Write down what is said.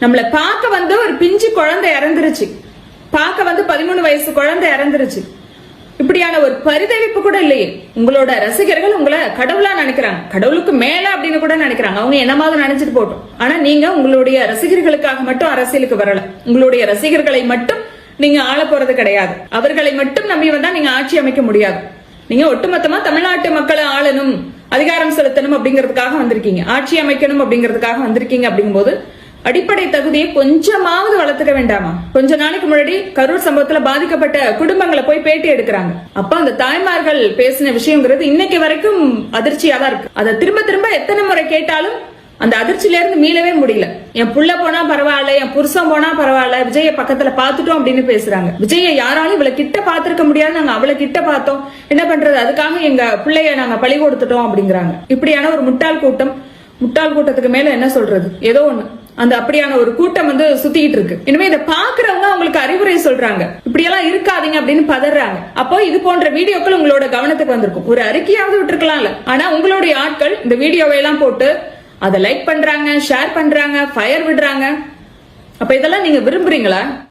நம்மளை பார்க்க வந்து ஒரு பிஞ்சு குழந்தை இறந்துருச்சு. பார்க்க வந்து பதிமூணு வயசு குழந்தை இறந்துருச்சு. இப்படியான ஒரு பரிதவிப்பு கூட இல்லையே. உங்களோட ரசிகர்கள் உங்களை கடவுளா நினைக்கிறாங்க. கடவுளுக்கு மேல அப்படின்னு கூட நினைக்கிறாங்க. அவங்க என்னமாவது நினைச்சிட்டு போட்டோம். ஆனா நீங்க உங்களுடைய ரசிகர்களுக்காக மட்டும் அரசியலுக்கு வரல. உங்களுடைய ரசிகர்களை மட்டும் நீங்க ஆள போறது கிடையாது. அவர்களை மட்டும் நம்பி வந்தா நீங்க ஆட்சி அமைக்க முடியாது. நீங்க ஒட்டுமொத்தமா தமிழ்நாட்டு மக்களை ஆளணும் அதிகாரம் செலுத்தணும் அப்படிங்கிறதுக்காக வந்திருக்கீங்க. ஆட்சி அமைக்கணும் அப்படிங்கிறதுக்காக வந்திருக்கீங்க அப்படிங்கும்போது அடிப்படை தகுதியை கொஞ்சமாவது வளர்த்துக்க வேண்டாமா? கொஞ்ச நாளைக்கு முன்னாடி கரூர் சம்பவத்துல பாதிக்கப்பட்ட குடும்பங்களை போய் பேட்டி எடுக்கிறாங்க. அப்ப அந்த தாய்மார்கள் பேசின விஷயங்கிறது இன்னைக்கு வரைக்கும் அதிர்ச்சியா தான் இருக்கு. அதை திரும்ப திரும்ப எத்தனை முறை கேட்டாலும் அந்த அதிர்ச்சியில இருந்து மீளவே முடியல. என் புள்ள போனா பரவாயில்ல என் புருஷன் போனா பரவாயில்ல விஜய பக்கத்துல பாத்துட்டோம் அப்படின்னு பேசுறாங்க. விஜய யாராலும் இவ்வளவு கிட்ட பாத்திருக்க முடியாது நாங்க அவ்வளவு கிட்ட பார்த்தோம். என்ன பண்றது? அதுக்காக எங்க பிள்ளைய நாங்க பழி கொடுத்துட்டோம் அப்படிங்கிறாங்க. இப்படியான ஒரு முட்டாள் கூட்டம் முட்டாள் கூட்டத்துக்கு மேல என்ன சொல்றது? ஏதோ ஒண்ணு. அந்த அப்படியான ஒரு கூட்டம் வந்து சுத்திட்டு இருக்கு. இனிமே இதை பாக்குறவங்க அவங்களுக்கு அறிவுரை சொல்றாங்க. இப்படி எல்லாம் இருக்காதீங்க அப்படின்னு பதறாங்க. அப்போ இது போன்ற வீடியோக்கள் உங்களோட கவனத்துக்கு வந்திருக்கும். ஒரு அறிக்கையாவது விட்டுருக்கலாம்ல. ஆனா உங்களுடைய ஆட்கள் இந்த வீடியோவை எல்லாம் போட்டு அதை லைக் பண்றாங்க ஷேர் பண்றாங்க ஃபயர் விடுறாங்க. அப்ப இதெல்லாம் நீங்க விரும்புறீங்களா?